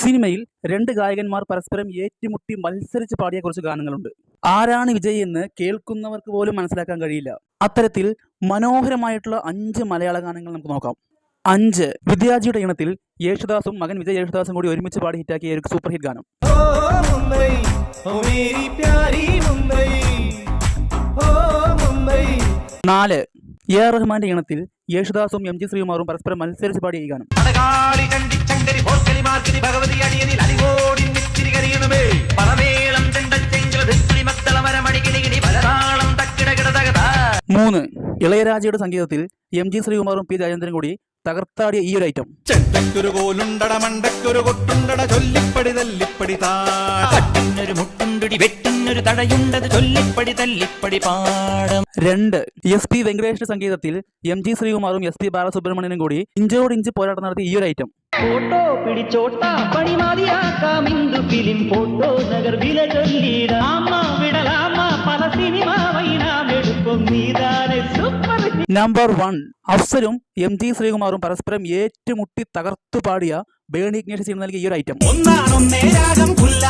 സിനിമയിൽ രണ്ട് ഗായകന്മാർ പരസ്പരം ഏറ്റുമുട്ടി മത്സരിച്ച് പാടിയ കുറച്ച് ഗാനങ്ങളുണ്ട്. ആരാണ് വിജയ് എന്ന് കേൾക്കുന്നവർക്ക് പോലും മനസ്സിലാക്കാൻ കഴിയില്ല. അത്തരത്തിൽ മനോഹരമായിട്ടുള്ള അഞ്ച് മലയാള ഗാനങ്ങൾ നമുക്ക് നോക്കാം. അഞ്ച് വിദ്യാജിയുടെ ഇണത്തിൽ യേശുദാസും മകൻ വിജയ് യേശുദാസും കൂടി ഒരുമിച്ച് പാടി ഹിറ്റാക്കിയ ഒരു സൂപ്പർ ഹിറ്റ് ഗാനം. നാല് എ ആർ റഹ്മാന്റെ ഇണത്തിൽ യേശുദാസും എം ജി ശ്രീകുമാറും പരസ്പരം മത്സരിച്ച് പാടിയ ഈ ഗാനം മൂന്ന് ഇളയരാജയുടെ സംഗീതത്തിൽ എം ജി ശ്രീകുമാറും പി രാജേന്ദ്രൻ കൂടി തകർത്താടിയ ഈ ഒരു ഐറ്റം. ചെണ്ടക്കൊരു കോലുണ്ടട മണ്ടക്കൊരു കൊട്ടുണ്ടട ചൊല്ലിപ്പടി തല്ലിപ്പടി താ. വെട്ടിനൊരു തടയുണ്ടത് ചൊല്ലിപ്പടി തല്ലിപ്പടി പാടം. രണ്ട് എസ് പി വെങ്കടേഷിന്റെ സംഗീതത്തിൽ എം ജി ശ്രീകുമാറും എസ് പി ബാലസുബ്രഹ്മണ്യനും കൂടി ഇഞ്ചോടിഞ്ച് പോരാട്ടം നടത്തിയ ഈ ഒരു ഐറ്റം ഫോട്ടോ പിടിച്ചോട്ട പണിമാതിയാക്കാം ഇന്ദു ഫിലിം ഫോട്ടോ നഗർ വില ചൊല്ലിടാമ വിടലാമ പല സിനിമ വൈനാമെടുക്കും നീതാനെ സൂപ്പർ നമ്പർ വൺ അഫ്സലും എം ജി ശ്രീകുമാറും പരസ്പരം ഏറ്റുമുട്ടി തകർത്തു പാടിയ ബേണി ഇഗ്നേഷ്യസ് നൽകിയ ഈ ഒരു ഐറ്റം ഒന്നാണൊന്നേ രാഗം പുല്ലാങ്കുഴലിൽ